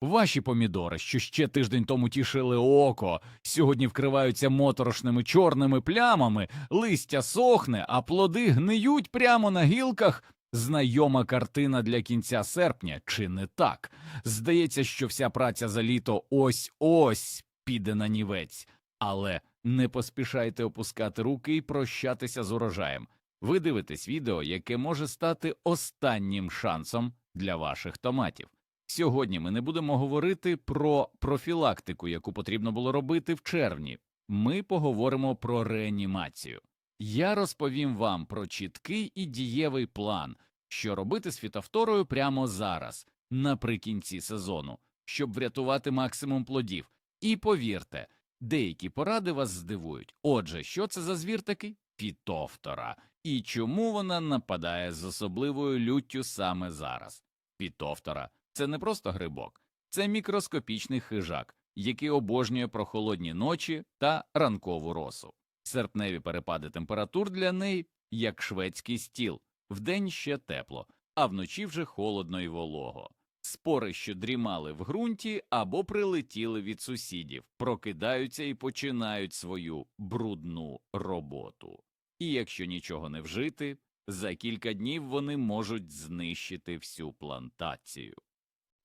Ваші помідори, що ще тиждень тому тішили око, сьогодні вкриваються моторошними чорними плямами, листя сохне, а плоди гниють прямо на гілках. Знайома картина для кінця серпня, чи не так? Здається, що вся праця за літо ось ось піде на нівець. Але не поспішайте опускати руки і прощатися з урожаєм. Ви дивитесь відео, яке може стати останнім шансом для ваших томатів. Сьогодні ми не будемо говорити про профілактику, яку потрібно було робити в червні. Ми поговоримо про реанімацію. Я розповім вам про чіткий і дієвий план, що робити з фітофторою прямо зараз, наприкінці сезону, щоб врятувати максимум плодів. І повірте, деякі поради вас здивують. Отже, що це за звір такий? Фітофтора. І чому вона нападає з особливою люттю саме зараз? Фітофтора це не просто грибок, це мікроскопічний хижак, який обожнює прохолодні ночі та ранкову росу. Серпневі перепади температур для неї як шведський стіл, вдень ще тепло, а вночі вже холодно і волого. Спори, що дрімали в ґрунті або прилетіли від сусідів, прокидаються і починають свою брудну роботу. І якщо нічого не вжити, за кілька днів вони можуть знищити всю плантацію.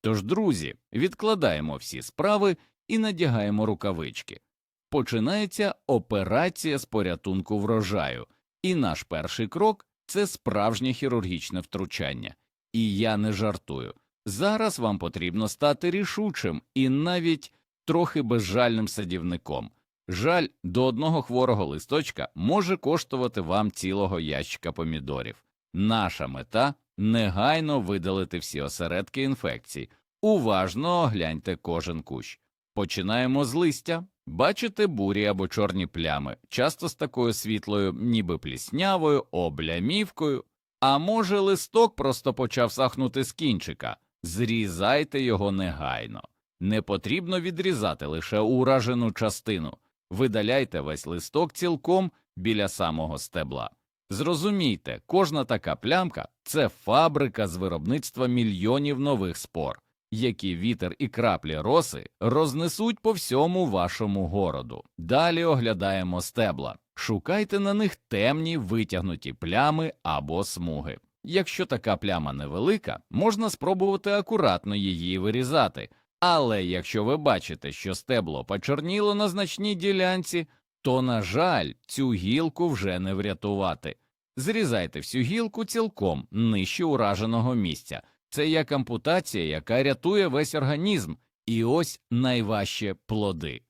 Тож, друзі, відкладаємо всі справи і надягаємо рукавички. Починається операція з порятунку врожаю, і наш перший крок це справжнє хірургічне втручання. І я не жартую. Зараз вам потрібно стати рішучим і навіть трохи безжальним садівником. Жаль до одного хворого листочка може коштувати вам цілого ящика помідорів. Наша мета негайно видалити всі осередки інфекцій. Уважно огляньте кожен кущ. Починаємо з листя. Бачите бурі або чорні плями, часто з такою світлою, ніби пліснявою, облямівкою. А може, листок просто почав сахнути з кінчика. Зрізайте його негайно. Не потрібно відрізати лише уражену частину. Видаляйте весь листок цілком біля самого стебла. Зрозумійте, кожна така плямка це фабрика з виробництва мільйонів нових спор, які вітер і краплі роси рознесуть по всьому вашому городу. Далі оглядаємо стебла. Шукайте на них темні витягнуті плями або смуги. Якщо така пляма невелика, можна спробувати акуратно її вирізати. Але якщо ви бачите, що стебло почорніло на значній ділянці, то, на жаль, цю гілку вже не врятувати. Зрізайте всю гілку цілком нижче ураженого місця. Це як ампутація, яка рятує весь організм, і ось найважче плоди.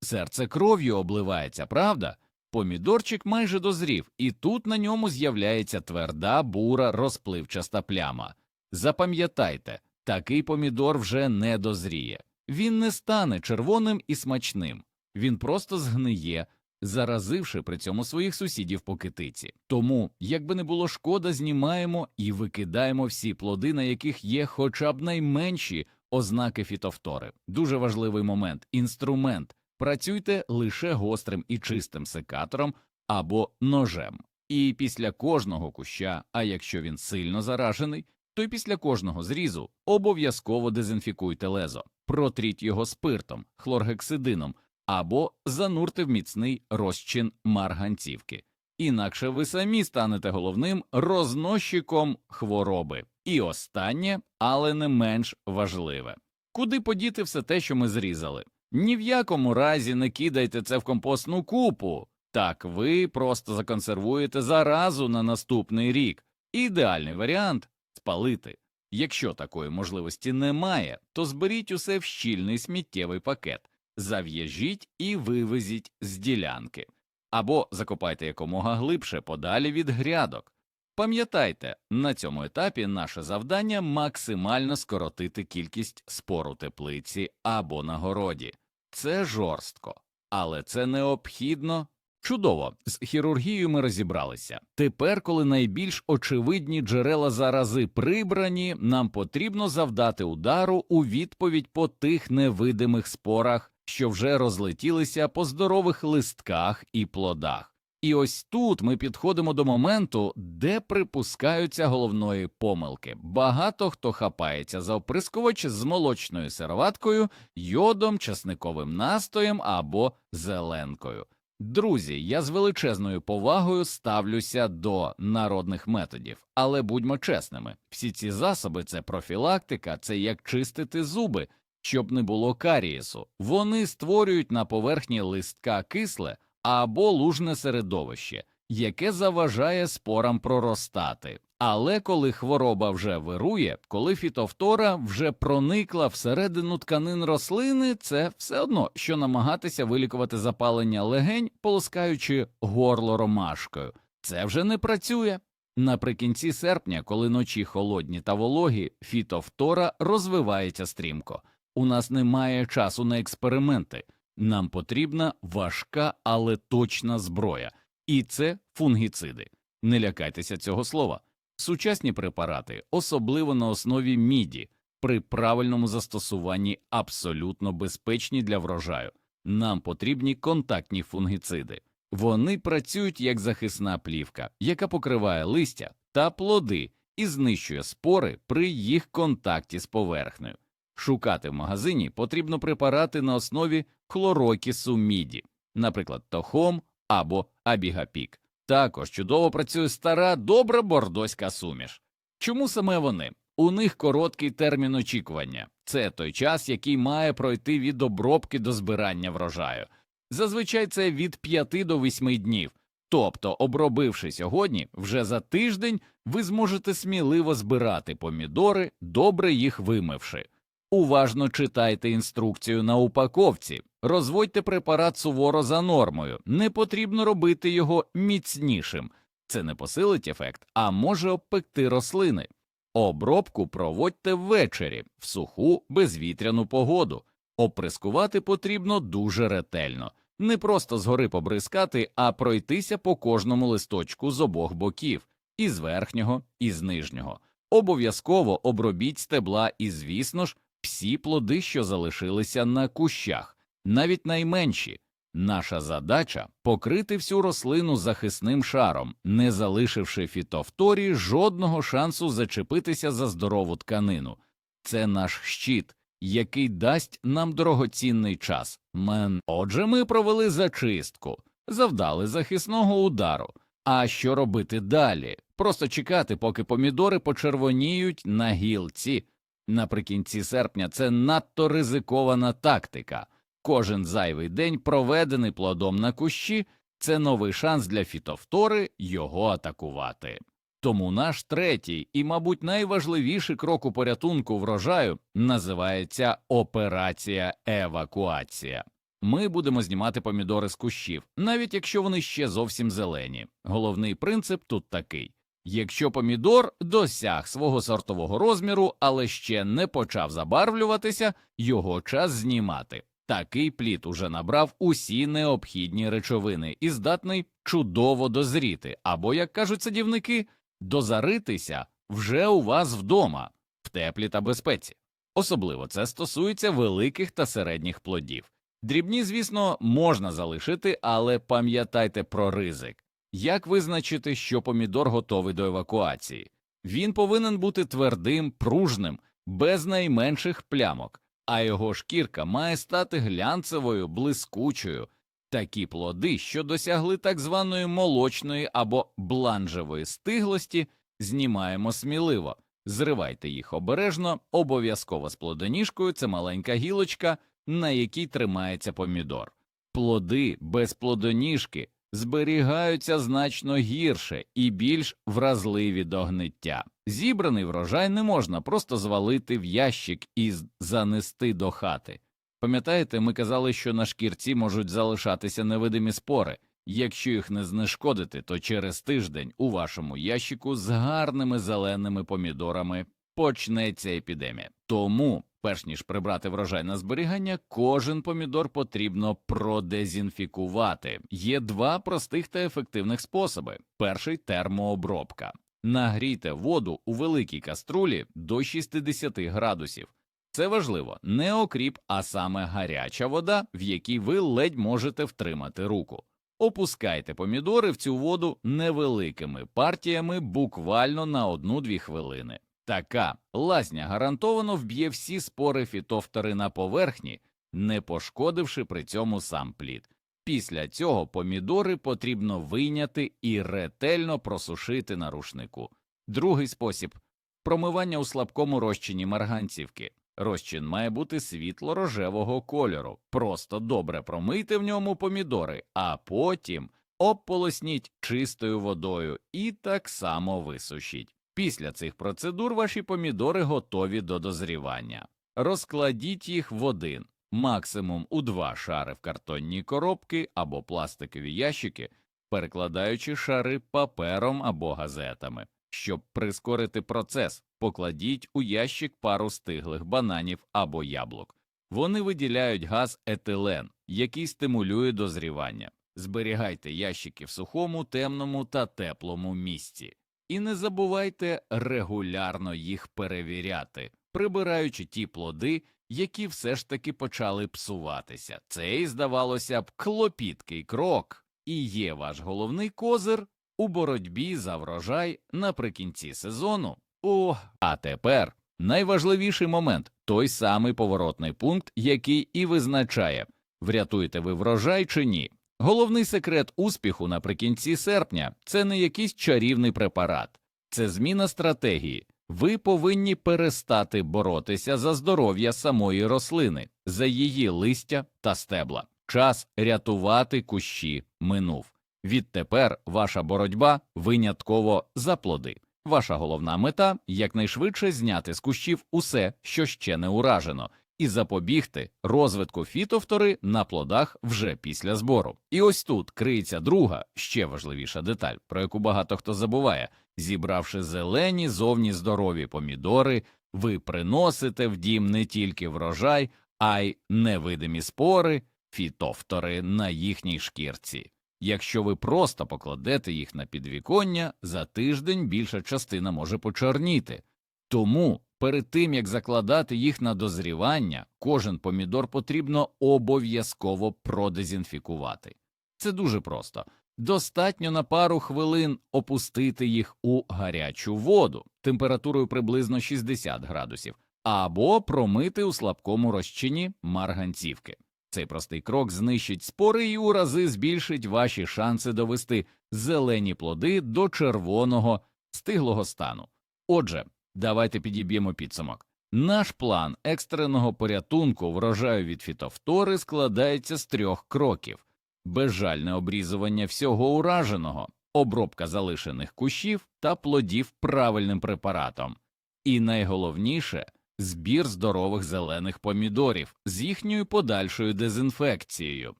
Серце кров'ю обливається, правда? Помідорчик майже дозрів, і тут на ньому з'являється тверда, бура, розпливчаста пляма. Запам'ятайте, такий помідор вже не дозріє. Він не стане червоним і смачним, він просто згниє, заразивши при цьому своїх сусідів по китиці. Тому, якби не було шкода, знімаємо і викидаємо всі плоди, на яких є хоча б найменші ознаки фітофтори. Дуже важливий момент інструмент. Працюйте лише гострим і чистим секатором або ножем. І після кожного куща, а якщо він сильно заражений, то й після кожного зрізу обов'язково дезінфікуйте лезо, протріть його спиртом, хлоргексидином або занурте в міцний розчин марганцівки. Інакше ви самі станете головним рознощиком хвороби. І останнє, але не менш важливе куди подіти все те, що ми зрізали? Ні в якому разі не кидайте це в компостну купу. Так ви просто законсервуєте заразу на наступний рік. Ідеальний варіант спалити. Якщо такої можливості немає, то зберіть усе в щільний сміттєвий пакет, зав'яжіть і вивезіть з ділянки, або закопайте якомога глибше подалі від грядок. Пам'ятайте, на цьому етапі наше завдання максимально скоротити кількість спор у теплиці або на городі. Це жорстко, але це необхідно. Чудово, з хірургією ми розібралися. Тепер, коли найбільш очевидні джерела зарази прибрані, нам потрібно завдати удару у відповідь по тих невидимих спорах, що вже розлетілися по здорових листках і плодах. І ось тут ми підходимо до моменту, де припускаються головної помилки. Багато хто хапається за оприскувач з молочною сироваткою, йодом, часниковим настоєм або зеленкою. Друзі, я з величезною повагою ставлюся до народних методів, але будьмо чесними, всі ці засоби це профілактика, це як чистити зуби, щоб не було карієсу. Вони створюють на поверхні листка кисле або лужне середовище, яке заважає спорам проростати. Але коли хвороба вже вирує, коли фітофтора вже проникла всередину тканин рослини, це все одно, що намагатися вилікувати запалення легень, полоскаючи горло ромашкою. Це вже не працює. Наприкінці серпня, коли ночі холодні та вологі, фітофтора розвивається стрімко. У нас немає часу на експерименти. Нам потрібна важка, але точна зброя, і це фунгіциди. Не лякайтеся цього слова. Сучасні препарати, особливо на основі міді, при правильному застосуванні абсолютно безпечні для врожаю. Нам потрібні контактні фунгіциди. Вони працюють як захисна плівка, яка покриває листя та плоди і знищує спори при їх контакті з поверхнею. Шукати в магазині потрібно препарати на основі хлорокісу міді, наприклад, тохом або абігапік. Також чудово працює стара добра бордоська суміш. Чому саме вони? У них короткий термін очікування. Це той час, який має пройти від обробки до збирання врожаю. Зазвичай це від 5 до 8 днів. Тобто, обробивши сьогодні, вже за тиждень ви зможете сміливо збирати помідори, добре їх вимивши. Уважно читайте інструкцію на упаковці, розводьте препарат суворо за нормою, не потрібно робити його міцнішим. Це не посилить ефект, а може обпекти рослини. Обробку проводьте ввечері в суху безвітряну погоду. Оприскувати потрібно дуже ретельно, не просто згори побризкати, а пройтися по кожному листочку з обох боків, і з верхнього, і з нижнього. Обов'язково обробіть стебла і, звісно ж, всі плоди, що залишилися на кущах, навіть найменші. Наша задача покрити всю рослину захисним шаром, не залишивши фітофторії жодного шансу зачепитися за здорову тканину. Це наш щит, який дасть нам дорогоцінний час. Мен. Отже, ми провели зачистку, завдали захисного удару. А що робити далі? Просто чекати, поки помідори почервоніють на гілці. Наприкінці серпня це надто ризикована тактика. Кожен зайвий день, проведений плодом на кущі, це новий шанс для фітофтори його атакувати. Тому наш третій і, мабуть, найважливіший крок у порятунку врожаю називається операція евакуація. Ми будемо знімати помідори з кущів, навіть якщо вони ще зовсім зелені. Головний принцип тут такий якщо помідор досяг свого сортового розміру, але ще не почав забарвлюватися, його час знімати. Такий плід уже набрав усі необхідні речовини і здатний чудово дозріти, або, як кажуть садівники, дозаритися вже у вас вдома, в теплі та безпеці. Особливо це стосується великих та середніх плодів. Дрібні, звісно, можна залишити, але пам'ятайте про ризик. Як визначити, що помідор готовий до евакуації? Він повинен бути твердим, пружним, без найменших плямок, а його шкірка має стати глянцевою, блискучою. Такі плоди, що досягли так званої молочної або бланжевої стиглості, знімаємо сміливо, зривайте їх обережно, обов'язково з плодоніжкою це маленька гілочка, на якій тримається помідор. Плоди без плодоніжки зберігаються значно гірше і більш вразливі до гниття. Зібраний врожай не можна просто звалити в ящик і занести до хати. Пам'ятаєте, ми казали, що на шкірці можуть залишатися невидимі спори. Якщо їх не знешкодити, то через тиждень у вашому ящику з гарними зеленими помідорами почнеться епідемія. Тому, перш ніж прибрати врожай на зберігання, кожен помідор потрібно продезінфікувати. Є два простих та ефективних способи: перший термообробка. Нагрійте воду у великій каструлі до 60 градусів. Це важливо не окріп, а саме гаряча вода, в якій ви ледь можете втримати руку. Опускайте помідори в цю воду невеликими партіями буквально на 1-2 хвилини. Така лазня гарантовано вб'є всі спори фітофтори на поверхні, не пошкодивши при цьому сам плід. Після цього помідори потрібно вийняти і ретельно просушити на рушнику. Другий спосіб промивання у слабкому розчині марганцівки. Розчин має бути світло-рожевого кольору. Просто добре промийте в ньому помідори, а потім обполосніть чистою водою і так само висушіть. Після цих процедур ваші помідори готові до дозрівання. Розкладіть їх в один, максимум у два шари в картонні коробки або пластикові ящики, перекладаючи шари папером або газетами. Щоб прискорити процес, покладіть у ящик пару стиглих бананів або яблук. Вони виділяють газ етилен, який стимулює дозрівання. Зберігайте ящики в сухому, темному та теплому місці. І не забувайте регулярно їх перевіряти, прибираючи ті плоди, які все ж таки почали псуватися. Цей, здавалося б, клопіткий крок і є ваш головний козир у боротьбі за врожай наприкінці сезону. О, а тепер найважливіший момент той самий поворотний пункт, який і визначає, врятуєте ви врожай чи ні. Головний секрет успіху наприкінці серпня це не якийсь чарівний препарат, це зміна стратегії. Ви повинні перестати боротися за здоров'я самої рослини, за її листя та стебла. Час рятувати кущі минув. Відтепер ваша боротьба винятково за плоди. Ваша головна мета якнайшвидше зняти з кущів усе, що ще не уражено, і запобігти розвитку фітофтори на плодах вже після збору. І ось тут криється друга, ще важливіша деталь, про яку багато хто забуває. Зібравши зелені, зовні здорові помідори, ви приносите в дім не тільки врожай, а й невидимі спори, фітофтори на їхній шкірці. Якщо ви просто покладете їх на підвіконня, за тиждень більша частина може почорніти. Тому перед тим як закладати їх на дозрівання, кожен помідор потрібно обов'язково продезінфікувати. Це дуже просто. Достатньо на пару хвилин опустити їх у гарячу воду температурою приблизно 60 градусів, або промити у слабкому розчині марганцівки. Цей простий крок знищить спори і у рази збільшить ваші шанси довести зелені плоди до червоного стиглого стану. Отже, давайте підіб'ємо підсумок. Наш план екстреного порятунку врожаю від фітофтори складається з трьох кроків: безжальне обрізування всього ураженого, обробка залишених кущів та плодів правильним препаратом. І найголовніше збір здорових зелених помідорів з їхньою подальшою дезінфекцією.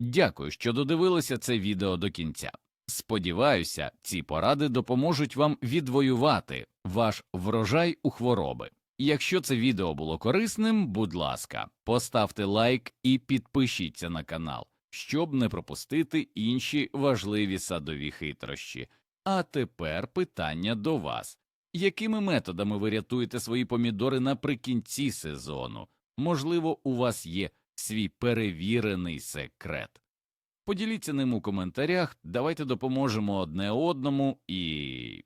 Дякую, що додивилися це відео до кінця. Сподіваюся, ці поради допоможуть вам відвоювати ваш врожай у хвороби. Якщо це відео було корисним, будь ласка, поставте лайк і підпишіться на канал, щоб не пропустити інші важливі садові хитрощі. А тепер питання до вас якими методами ви рятуєте свої помідори наприкінці сезону? Можливо, у вас є свій перевірений секрет. Поділіться ним у коментарях, давайте допоможемо одне одному і